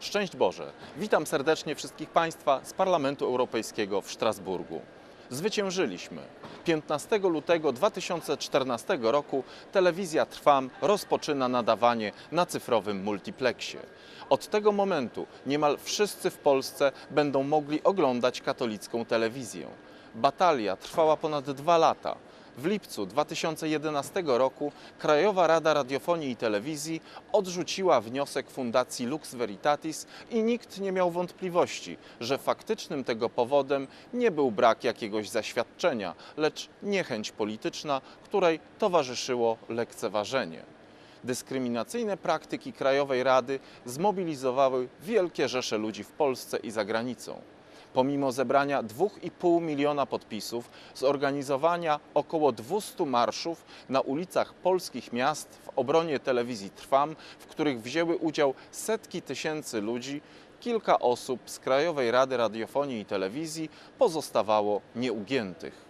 Szczęść Boże! Witam serdecznie wszystkich Państwa z Parlamentu Europejskiego w Strasburgu. Zwyciężyliśmy. 15 lutego 2014 roku telewizja Trwam rozpoczyna nadawanie na cyfrowym multiplexie. Od tego momentu niemal wszyscy w Polsce będą mogli oglądać katolicką telewizję. Batalia trwała ponad dwa lata. W lipcu 2011 roku Krajowa Rada Radiofonii i Telewizji odrzuciła wniosek Fundacji Lux Veritatis i nikt nie miał wątpliwości, że faktycznym tego powodem nie był brak jakiegoś zaświadczenia, lecz niechęć polityczna, której towarzyszyło lekceważenie. Dyskryminacyjne praktyki Krajowej Rady zmobilizowały wielkie rzesze ludzi w Polsce i za granicą. Pomimo zebrania 2,5 miliona podpisów, zorganizowania około 200 marszów na ulicach polskich miast w obronie telewizji Trwam, w których wzięły udział setki tysięcy ludzi, kilka osób z Krajowej Rady Radiofonii i Telewizji pozostawało nieugiętych.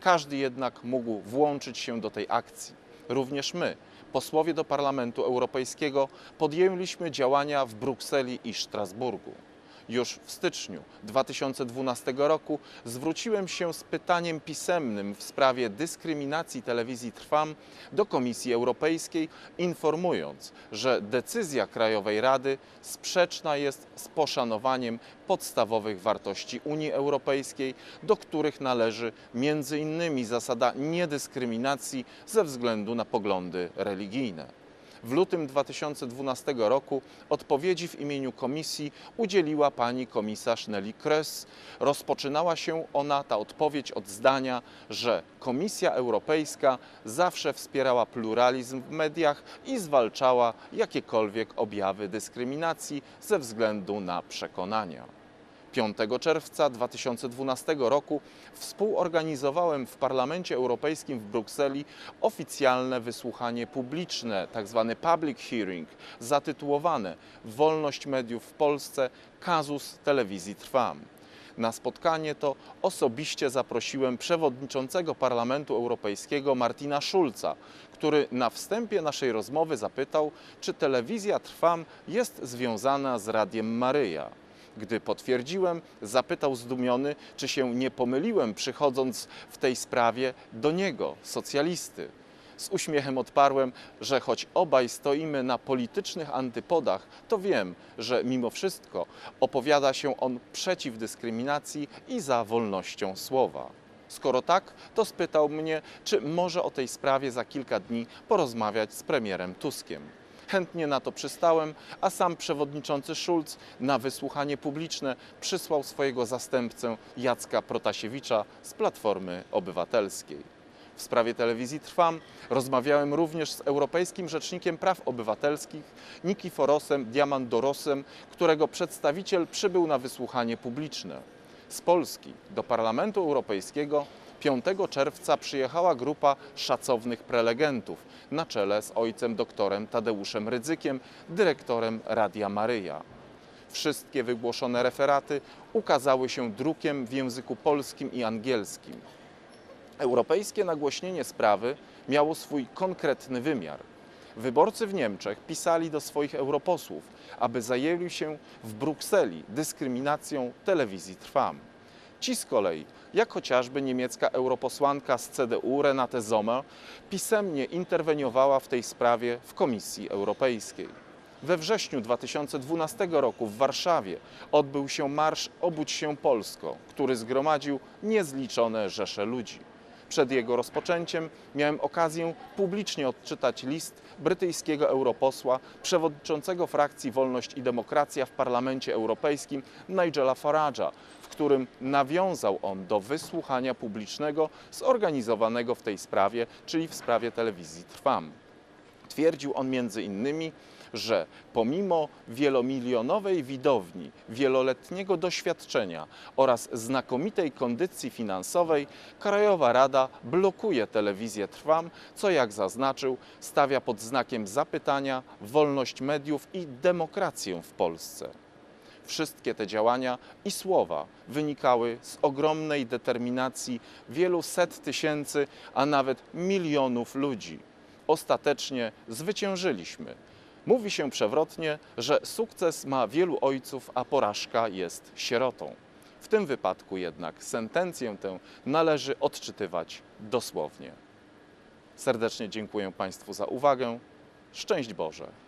Każdy jednak mógł włączyć się do tej akcji. Również my, posłowie do Parlamentu Europejskiego, podjęliśmy działania w Brukseli i Strasburgu. Już w styczniu 2012 roku zwróciłem się z pytaniem pisemnym w sprawie dyskryminacji telewizji Trwam do Komisji Europejskiej, informując, że decyzja Krajowej Rady sprzeczna jest z poszanowaniem podstawowych wartości Unii Europejskiej, do których należy innymi zasada niedyskryminacji ze względu na poglądy religijne. W lutym 2012 roku odpowiedzi w imieniu komisji udzieliła pani komisarz Nelly Kroes. Rozpoczynała się ona, ta odpowiedź, od zdania, że Komisja Europejska zawsze wspierała pluralizm w mediach i zwalczała jakiekolwiek objawy dyskryminacji ze względu na przekonania. 5 czerwca 2012 roku współorganizowałem w Parlamencie Europejskim w Brukseli oficjalne wysłuchanie publiczne, tzw. public hearing, zatytułowane Wolność mediów w Polsce kazus telewizji Trwam. Na spotkanie to osobiście zaprosiłem przewodniczącego Parlamentu Europejskiego Martina Schulza, który na wstępie naszej rozmowy zapytał, czy telewizja Trwam jest związana z Radiem Maryja. Gdy potwierdziłem, zapytał zdumiony, czy się nie pomyliłem, przychodząc w tej sprawie do niego, socjalisty. Z uśmiechem odparłem, że choć obaj stoimy na politycznych antypodach, to wiem, że mimo wszystko opowiada się on przeciw dyskryminacji i za wolnością słowa. Skoro tak, to spytał mnie, czy może o tej sprawie za kilka dni porozmawiać z premierem Tuskiem. Chętnie na to przystałem, a sam przewodniczący Schulz na wysłuchanie publiczne przysłał swojego zastępcę Jacka Protasiewicza z Platformy Obywatelskiej. W sprawie telewizji Trwam rozmawiałem również z Europejskim Rzecznikiem Praw Obywatelskich Nikiforosem Diamandorosem, którego przedstawiciel przybył na wysłuchanie publiczne. Z Polski do Parlamentu Europejskiego 5 czerwca przyjechała grupa szacownych prelegentów na czele z ojcem doktorem Tadeuszem Rydzykiem, dyrektorem Radia Maryja. Wszystkie wygłoszone referaty ukazały się drukiem w języku polskim i angielskim. Europejskie nagłośnienie sprawy miało swój konkretny wymiar. Wyborcy w Niemczech pisali do swoich europosłów, aby zajęli się w Brukseli dyskryminacją telewizji Trwam. Ci z kolei, jak chociażby niemiecka europosłanka z CDU Renate Sommer, pisemnie interweniowała w tej sprawie w Komisji Europejskiej. We wrześniu 2012 roku w Warszawie odbył się marsz Obudź się Polsko, który zgromadził niezliczone rzesze ludzi. Przed jego rozpoczęciem miałem okazję publicznie odczytać list brytyjskiego europosła, przewodniczącego frakcji Wolność i Demokracja w Parlamencie Europejskim Nigela Farage'a, w którym nawiązał on do wysłuchania publicznego zorganizowanego w tej sprawie, czyli w sprawie telewizji Trwam. Twierdził on między innymi, że pomimo wielomilionowej widowni, wieloletniego doświadczenia oraz znakomitej kondycji finansowej, Krajowa Rada blokuje telewizję Trwam, co jak zaznaczył, stawia pod znakiem zapytania wolność mediów i demokrację w Polsce. Wszystkie te działania i słowa wynikały z ogromnej determinacji wielu set tysięcy, a nawet milionów ludzi. Ostatecznie zwyciężyliśmy. Mówi się przewrotnie, że sukces ma wielu ojców, a porażka jest sierotą. W tym wypadku jednak sentencję tę należy odczytywać dosłownie. Serdecznie dziękuję Państwu za uwagę. Szczęść Boże!